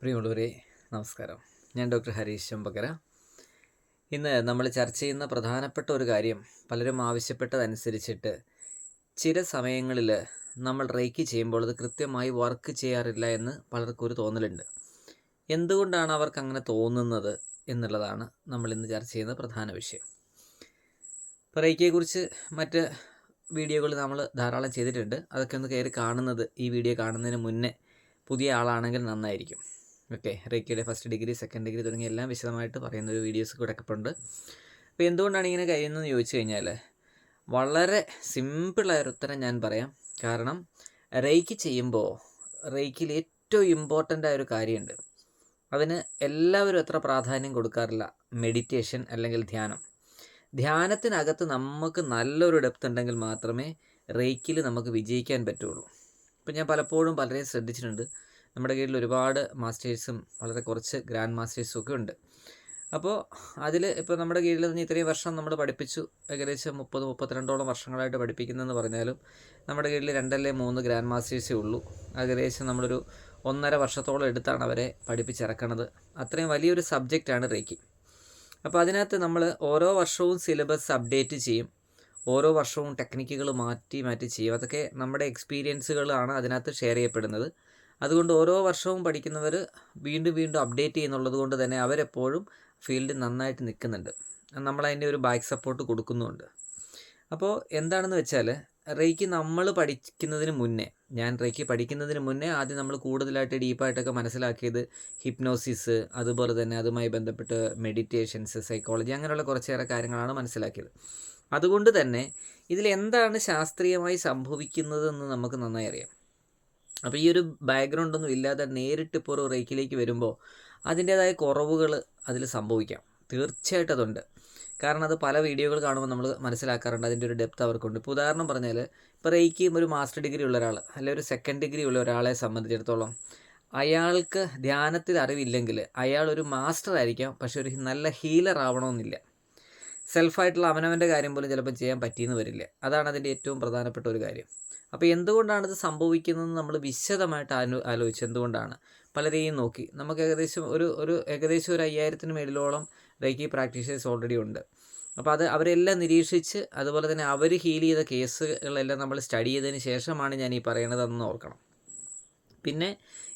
പ്രിയമുള്ളവരെ നമസ്കാരം. ഞാൻ ഡോക്ടർ ഹരീഷ് ചമ്പകര. ഇന്ന് നമ്മൾ ചർച്ച ചെയ്യുന്ന പ്രധാനപ്പെട്ട ഒരു കാര്യം പലരും ആവശ്യപ്പെട്ടതനുസരിച്ചിട്ട് ചില സമയങ്ങളിൽ നമ്മൾ റേക്ക് ചെയ്യുമ്പോൾ അത് കൃത്യമായി വർക്ക് ചെയ്യാറില്ല എന്ന് പലർക്കും ഒരു തോന്നലുണ്ട്. എന്തുകൊണ്ടാണ് അവർക്ക് അങ്ങനെ തോന്നുന്നത് എന്നുള്ളതാണ് നമ്മൾ ഇന്ന് ചർച്ച ചെയ്യുന്ന പ്രധാന വിഷയം. ഇപ്പോൾ റേക്കിയെക്കുറിച്ച് മറ്റ് വീഡിയോകൾ നമ്മൾ ധാരാളം ചെയ്തിട്ടുണ്ട്. അതൊക്കെ ഒന്ന് കയറി കാണുന്നത് ഈ വീഡിയോ കാണുന്നതിന് മുന്നേ പുതിയ ആളാണെങ്കിൽ നന്നായിരിക്കും. ഓക്കെ റേക്കിയുടെ ഫസ്റ്റ് ഡിഗ്രി സെക്കൻഡ് ഡിഗ്രി തുടങ്ങിയ എല്ലാം വിശദമായിട്ട് പറയുന്ന ഒരു വീഡിയോസ് കിടക്കപ്പുണ്ട് അപ്പോൾ എന്തുകൊണ്ടാണ് ഇങ്ങനെ കഴിയുന്നതെന്ന് ചോദിച്ചു കഴിഞ്ഞാൽ വളരെ സിമ്പിളായൊരു ഉത്തരം ഞാൻ പറയാം. കാരണം റേക്ക് ചെയ്യുമ്പോൾ റേക്കിൽ ഏറ്റവും ഇമ്പോർട്ടന്റ് ആയൊരു കാര്യമുണ്ട്. അതിന് എല്ലാവരും എത്ര പ്രാധാന്യം കൊടുക്കാറില്ല. മെഡിറ്റേഷൻ അല്ലെങ്കിൽ ധ്യാനം. ധ്യാനത്തിനകത്ത് നമുക്ക് നല്ലൊരു ഡെപ്ത് ഉണ്ടെങ്കിൽ മാത്രമേ റേക്കിൽ നമുക്ക് വിജയിക്കാൻ പറ്റുള്ളൂ. ഇപ്പം ഞാൻ പലപ്പോഴും പലരെയും ശ്രദ്ധിച്ചിട്ടുണ്ട്. നമ്മുടെ കീഴിൽ ഒരുപാട് മാസ്റ്റേഴ്സും വളരെ കുറച്ച് ഗ്രാൻഡ് മാസ്റ്റേഴ്സും ഒക്കെ ഉണ്ട്. അപ്പോൾ അതിൽ ഇപ്പോൾ നമ്മുടെ കീഴിൽ നിന്ന് ഇത്രയും വർഷം നമ്മൾ പഠിപ്പിച്ചു. ഏകദേശം മുപ്പത് മുപ്പത്തിരണ്ടോളം വർഷങ്ങളായിട്ട് പഠിപ്പിക്കുന്നതെന്ന് പറഞ്ഞാലും നമ്മുടെ കീഴിൽ രണ്ടല്ലേ മൂന്ന് ഗ്രാൻഡ് മാസ്റ്റേഴ്സേ ഉള്ളൂ. ഏകദേശം നമ്മളൊരു ഒന്നര വർഷത്തോളം എടുത്താണ് അവരെ പഠിപ്പിച്ചിറക്കണത്. അത്രയും വലിയൊരു സബ്ജക്റ്റാണ് റേക്കി. അപ്പോൾ അതിനകത്ത് നമ്മൾ ഓരോ വർഷവും സിലബസ് അപ്ഡേറ്റ് ചെയ്യും. ഓരോ വർഷവും ടെക്നിക്കുകൾ മാറ്റി മാറ്റി ചെയ്യും. അതൊക്കെ നമ്മുടെ എക്സ്പീരിയൻസുകളാണ് അതിനകത്ത് ഷെയർ ചെയ്യപ്പെടുന്നത്. അതുകൊണ്ട് ഓരോ വർഷവും പഠിക്കുന്നവർ വീണ്ടും വീണ്ടും അപ്ഡേറ്റ് ചെയ്യുന്നുള്ളത് കൊണ്ട് തന്നെ അവരെപ്പോഴും ഫീൽഡ് നന്നായിട്ട് നിൽക്കുന്നുണ്ട്. നമ്മളതിന്റെ ഒരു ബാക്ക് സപ്പോർട്ട് കൊടുക്കുന്നുമുണ്ട്. അപ്പോൾ എന്താണെന്ന് വെച്ചാൽ റേക്ക് നമ്മൾ പഠിക്കുന്നതിന് മുന്നേ ഞാൻ റേക്ക് പഠിക്കുന്നതിന് മുന്നേ ആദ്യം നമ്മൾ കൂടുതലായിട്ട് ഡീപ്പായിട്ടൊക്കെ മനസ്സിലാക്കിയത് ഹിപ്നോസിസ് അതുപോലെ തന്നെ അതുമായി ബന്ധപ്പെട്ട് മെഡിറ്റേഷൻസ് സൈക്കോളജി അങ്ങനെയുള്ള കുറച്ചേറെ കാര്യങ്ങളാണ് മനസ്സിലാക്കിയത്. അതുകൊണ്ട് തന്നെ ഇതിൽ എന്താണ് ശാസ്ത്രീയമായി സംഭവിക്കുന്നതെന്ന് നമുക്ക് നന്നായി അറിയാം. അപ്പോൾ ഈ ഒരു ബാക്ക്ഗ്രൗണ്ട് ഒന്നും ഇല്ലാതെ നേരിട്ട് ഇപ്പോൾ ഒരു റേക്കിലേക്ക് വരുമ്പോൾ അതിന്റേതായ കുറവുകൾ അതിൽ സംഭവിക്കാം. തീർച്ചയായിട്ടും അതുണ്ട്. കാരണം അത് പല വീഡിയോകൾ കാണുമ്പോൾ നമ്മൾ മനസ്സിലാക്കാറുണ്ട്. അതിന്റെ ഒരു ഡെപ്ത് അവർക്കുണ്ട്. ഇപ്പോൾ ഉദാഹരണം പറഞ്ഞാൽ ഇപ്പോൾ റേക്ക് ഒരു മാസ്റ്റർ ഡിഗ്രി ഉള്ള ഒരാൾ അല്ലെങ്കിൽ ഒരു സെക്കൻഡ് ഡിഗ്രി ഉള്ള ഒരാളെ സംബന്ധിച്ചിടത്തോളം അയാൾക്ക് ധ്യാനത്തിൽ അറിവില്ലെങ്കിൽ അയാൾ ഒരു മാസ്റ്റർ ആയിരിക്കാം. പക്ഷെ ഒരു നല്ല ഹീലർ ആവണമെന്നില്ല. സെൽഫായിട്ടുള്ള അവനവന്റെ കാര്യം പോലും ചിലപ്പോൾ ചെയ്യാൻ പറ്റിയെന്ന് വരില്ല. അതാണ് അതിന്റെ ഏറ്റവും പ്രധാനപ്പെട്ട ഒരു കാര്യം. അപ്പോൾ എന്തുകൊണ്ടാണ് ഇത് സംഭവിക്കുന്നതെന്ന് നമ്മൾ വിശദമായിട്ട് ആലോ ആലോചിച്ച് എന്തുകൊണ്ടാണ്? പലരെയും നോക്കി. നമുക്ക് ഏകദേശം ഒരു ഒരു ഏകദേശം ഒരു അയ്യായിരത്തിന് മേളിലോളം റേക്കി പ്രാക്ടീഷേഴ്സ് ഓൾറെഡി ഉണ്ട്. അപ്പോൾ അത് അവരെല്ലാം നിരീക്ഷിച്ച് അതുപോലെ തന്നെ അവർ ഹീൽ ചെയ്ത കേസുകളെല്ലാം നമ്മൾ സ്റ്റഡി ചെയ്തതിന് ശേഷമാണ് ഞാൻ ഈ പറയണതെന്ന് ഓർക്കണം. പിന്നെ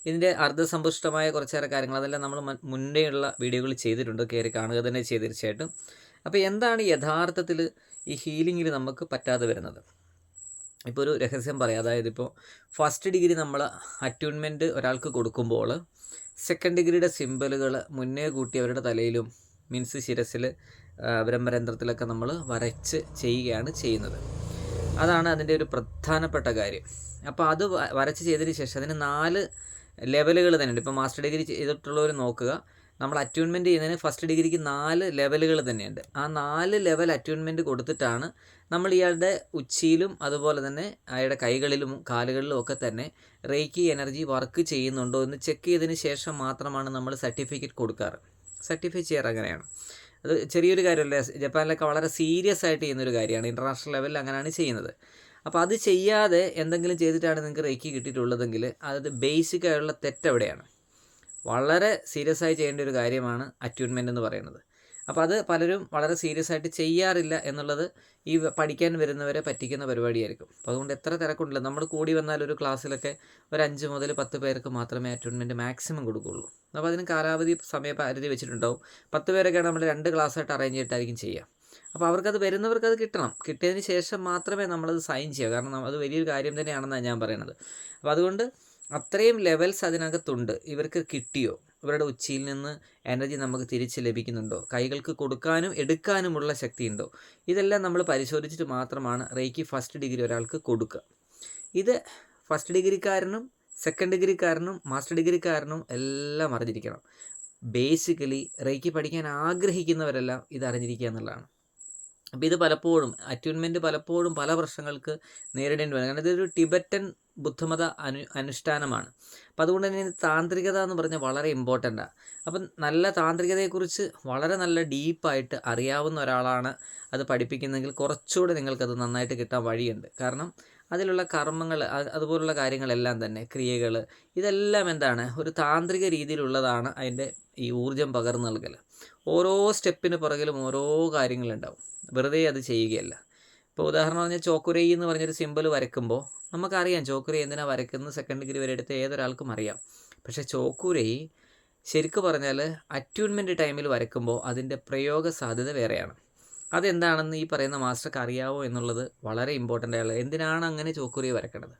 ഇതിന്റെ അർദ്ധസമ്പുഷ്ടമായ കുറച്ചേറെ കാര്യങ്ങൾ അതെല്ലാം നമ്മൾ മുന്നേയുള്ള വീഡിയോകൾ ചെയ്തിട്ടുണ്ട്. കയറി കാണുക തന്നെ ചെയ്ത് തീർച്ചയായിട്ടും. അപ്പോൾ എന്താണ് യഥാർത്ഥത്തിൽ ഈ ഹീലിങ്ങിൽ നമുക്ക് പറ്റാതെ വരുന്നത്? ഇപ്പോൾ ഒരു രഹസ്യം പറയാം. അതായത് ഇപ്പോൾ ഫസ്റ്റ് ഡിഗ്രി നമ്മൾ അറ്റ്യൂൺമെന്റ് ഒരാൾക്ക് കൊടുക്കുമ്പോൾ സെക്കൻഡ് ഡിഗ്രിയുടെ സിമ്പിളുകൾ മുന്നേ കൂട്ടി അവരുടെ തലയിലും മീൻസ് ശിരസിൽ ബ്രഹ്മരന്ധ്രത്തിലൊക്കെ നമ്മൾ വരച്ച് ചെയ്യുകയാണ് ചെയ്യുന്നത്. അതാണ് അതിന്റെ ഒരു പ്രധാനപ്പെട്ട കാര്യം. അപ്പോൾ അത് വരച്ച് ചെയ്തതിന് ശേഷം അതിന് നാല് ലെവലുകൾ തന്നെയുണ്ട് ഇപ്പോൾ മാസ്റ്റർ ഡിഗ്രി ചെയ്തിട്ടുള്ളവർ നോക്കുക. നമ്മൾ അറ്റ്യൂൺമെന്റ് ചെയ്യുന്നതിന് ഫസ്റ്റ് ഡിഗ്രിക്ക് നാല് ലെവലുകൾ തന്നെയുണ്ട്. ആ നാല് ലെവൽ അറ്റ്യൂൺമെന്റ് കൊടുത്തിട്ടാണ് നമ്മൾ ഇയാളുടെ ഉച്ചിയിലും അതുപോലെ തന്നെ അയാളുടെ കൈകളിലും കാലുകളിലും ഒക്കെ തന്നെ റേക്കി എനർജി വർക്ക് ചെയ്യുന്നുണ്ടോ എന്ന് ചെക്ക് ചെയ്തതിന് ശേഷം മാത്രമാണ് നമ്മൾ സർട്ടിഫിക്കറ്റ് കൊടുക്കാറ്. സർട്ടിഫൈ ചെയ്യാറ് അങ്ങനെയാണ്. അത് ചെറിയൊരു കാര്യമല്ല ജപ്പാനിലൊക്കെ വളരെ സീരിയസ് ആയിട്ട് ചെയ്യുന്നൊരു കാര്യമാണ്. ഇന്റർനാഷണൽ ലെവലിൽ അങ്ങനെയാണ് ചെയ്യുന്നത്. അപ്പോൾ അത് ചെയ്യാതെ എന്തെങ്കിലും ചെയ്തിട്ടാണ് നിങ്ങൾക്ക് റേക്കി കിട്ടിയിട്ടുള്ളതെങ്കിൽ അത് ബേസിക് ആയുള്ള തെറ്റെവിടെയാണ് വളരെ സീരിയസ് ആയി ചെയ്യേണ്ട ഒരു കാര്യമാണ് അറ്റ്യൂൺമെന്റ് എന്ന് പറയുന്നത്. അപ്പോൾ അത് പലരും വളരെ സീരിയസ് ആയിട്ട് ചെയ്യാറില്ല എന്നുള്ളത് ഈ പഠിക്കാൻ വരുന്നവരെ പറ്റിക്കുന്ന പരിപാടിയായിരിക്കും. അപ്പോൾ അതുകൊണ്ട് എത്ര തിരക്കുണ്ടല്ലോ. നമ്മൾ കൂടി വന്നാൽ ഒരു ക്ലാസ്സിലൊക്കെ ഒരു അഞ്ച് മുതൽ പത്ത് പേർക്ക് മാത്രമേ അറ്റ്യൂൺമെന്റ് മാക്സിമം കൊടുക്കുകയുള്ളൂ. അപ്പോൾ അതിന് കാലാവധി സമയപരിധി വെച്ചിട്ടുണ്ടാവും. പത്ത് പേരൊക്കെയാണ് നമ്മൾ രണ്ട് ക്ലാസ്സായിട്ട് അറേഞ്ച് ചെയ്തിട്ടായിരിക്കും ചെയ്യുക. അപ്പോൾ അവർക്കത് വരുന്നവർക്ക് അത് കിട്ടണം. കിട്ടിയതിന് ശേഷം മാത്രമേ നമ്മളത് സൈൻ ചെയ്യുക. കാരണം അത് വലിയൊരു കാര്യം തന്നെയാണെന്നാണ് ഞാൻ പറയുന്നത്. അപ്പോൾ അതുകൊണ്ട് അത്രയും ലെവൽസ് അതിനകത്തുണ്ട്. ഇവർക്ക് കിട്ടിയോ? ഇവരുടെ ഉച്ചിയിൽ നിന്ന് എനർജി നമുക്ക് തിരിച്ച് ലഭിക്കുന്നുണ്ടോ? കൈകൾക്ക് കൊടുക്കാനും എടുക്കാനുമുള്ള ശക്തി ഉണ്ടോ ഇതെല്ലാം നമ്മൾ പരിശോധിച്ചിട്ട് മാത്രമാണ് റേക്കി ഫസ്റ്റ് ഡിഗ്രി ഒരാൾക്ക് കൊടുക്കുക. ഇത് ഫസ്റ്റ് ഡിഗ്രിക്കാരനും സെക്കൻഡ് ഡിഗ്രിക്കാരനും മാസ്റ്റർ ഡിഗ്രിക്കാരനും എല്ലാം അറിഞ്ഞിരിക്കണം. ബേസിക്കലി റേക്കി പഠിക്കാൻ ആഗ്രഹിക്കുന്നവരെല്ലാം ഇത് അറിഞ്ഞിരിക്കുക എന്നുള്ളതാണ്. അപ്പോൾ ഇത് പലപ്പോഴും അറ്റ്യൂൺമെന്റ് പലപ്പോഴും പല പ്രശ്നങ്ങൾക്ക് നേരിടേണ്ടി വരും. കാരണം ഇതൊരു ടിബറ്റൻ ബുദ്ധമത അനു അനുഷ്ഠാനമാണ്. അപ്പം അതുകൊണ്ട് തന്നെ താന്ത്രികത എന്ന് പറഞ്ഞാൽ വളരെ ഇമ്പോർട്ടന്റാണ് അപ്പം നല്ല താന്ത്രികതയെക്കുറിച്ച് വളരെ നല്ല ഡീപ്പായിട്ട് അറിയാവുന്ന ഒരാളാണ് അത് പഠിപ്പിക്കുന്നെങ്കിൽ കുറച്ചുകൂടെ നിങ്ങൾക്കത് നന്നായിട്ട് കിട്ടാൻ വഴിയുണ്ട്. കാരണം അതിലുള്ള കർമ്മങ്ങൾ അതുപോലുള്ള കാര്യങ്ങളെല്ലാം തന്നെ ക്രിയകൾ ഇതെല്ലാം എന്താണ് ഒരു താന്ത്രിക രീതിയിലുള്ളതാണ് അതിന്റെ ഈ ഊർജം പകർന്നു നൽകൽ ഓരോ സ്റ്റെപ്പിന് പുറകിലും ഓരോ കാര്യങ്ങളുണ്ടാവും. വെറുതെ അത് ചെയ്യുകയല്ല. ഇപ്പോൾ ഉദാഹരണം പറഞ്ഞാൽ ചോക്കുരൈ എന്ന് പറഞ്ഞൊരു സിമ്പിൾ വരയ്ക്കുമ്പോൾ നമുക്കറിയാം ചോക്കുരൈ എന്തിനാണ് വരയ്ക്കുന്നത്? സെക്കൻഡ് ഡിഗ്രി വരെ എടുത്ത് ഏതൊരാൾക്കും അറിയാം. പക്ഷേ ചോക്കുരൈ ശരിക്കും പറഞ്ഞാൽ അറ്റ്യൂൺമെന്റ് ടൈമിൽ വരയ്ക്കുമ്പോൾ അതിന്റെ പ്രയോഗ സാധ്യത വേറെയാണ്. അതെന്താണെന്ന് ഈ പറയുന്ന മാസ്റ്റർക്ക് അറിയാവോ എന്നുള്ളത് വളരെ ഇമ്പോർട്ടന്റ് ആയുള്ളത് എന്തിനാണ് അങ്ങനെ ചോക്കുരി വരയ്ക്കേണ്ടത്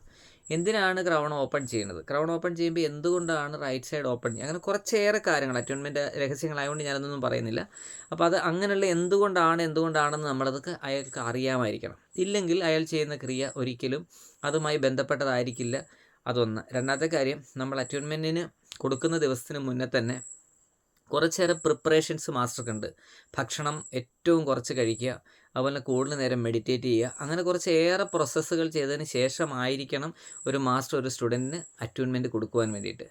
എന്തിനാണ് ക്രൗൺ ഓപ്പൺ ചെയ്യുന്നത്? ക്രൗൺ ഓപ്പൺ ചെയ്യുമ്പോൾ എന്തുകൊണ്ടാണ് റൈറ്റ് സൈഡ് ഓപ്പൺ ചെയ്യുക? അങ്ങനെ കുറച്ചേറെ കാര്യങ്ങൾ അറ്റോൺമെന്റ് രഹസ്യങ്ങളായതുകൊണ്ട് ഞാനതൊന്നും പറയുന്നില്ല. അപ്പോൾ അത് അങ്ങനെയുള്ള എന്തുകൊണ്ടാണ് എന്തുകൊണ്ടാണെന്ന് നമ്മളതൊക്കെ അയാൾക്ക് അറിയാമായിരിക്കണം. ഇല്ലെങ്കിൽ അയാൾ ചെയ്യുന്ന ക്രിയ ഒരിക്കലും അതുമായി ബന്ധപ്പെട്ടതായിരിക്കില്ല. അതൊന്ന്. രണ്ടാമത്തെ കാര്യം നമ്മൾ അറ്റോൺമെന്റിന് കൊടുക്കുന്ന ദിവസത്തിന് മുന്നേ തന്നെ കുറച്ചേറെ പ്രിപ്പറേഷൻസ് മാസ്റ്റർക്കുണ്ട് ഭക്ഷണം ഏറ്റവും കുറച്ച് കഴിക്കുക അതുപോലെ കൂടുതൽ നേരം മെഡിറ്റേറ്റ് ചെയ്യുക. അങ്ങനെ കുറച്ച് ഏറെ പ്രോസസ്സുകൾ ചെയ്തതിന് ശേഷമായിരിക്കണം ഒരു മാസ്റ്റർ ഒരു സ്റ്റുഡന്റിന് അറ്റ്യൂൺമെന്റ് കൊടുക്കുവാൻ വേണ്ടിയിട്ട്.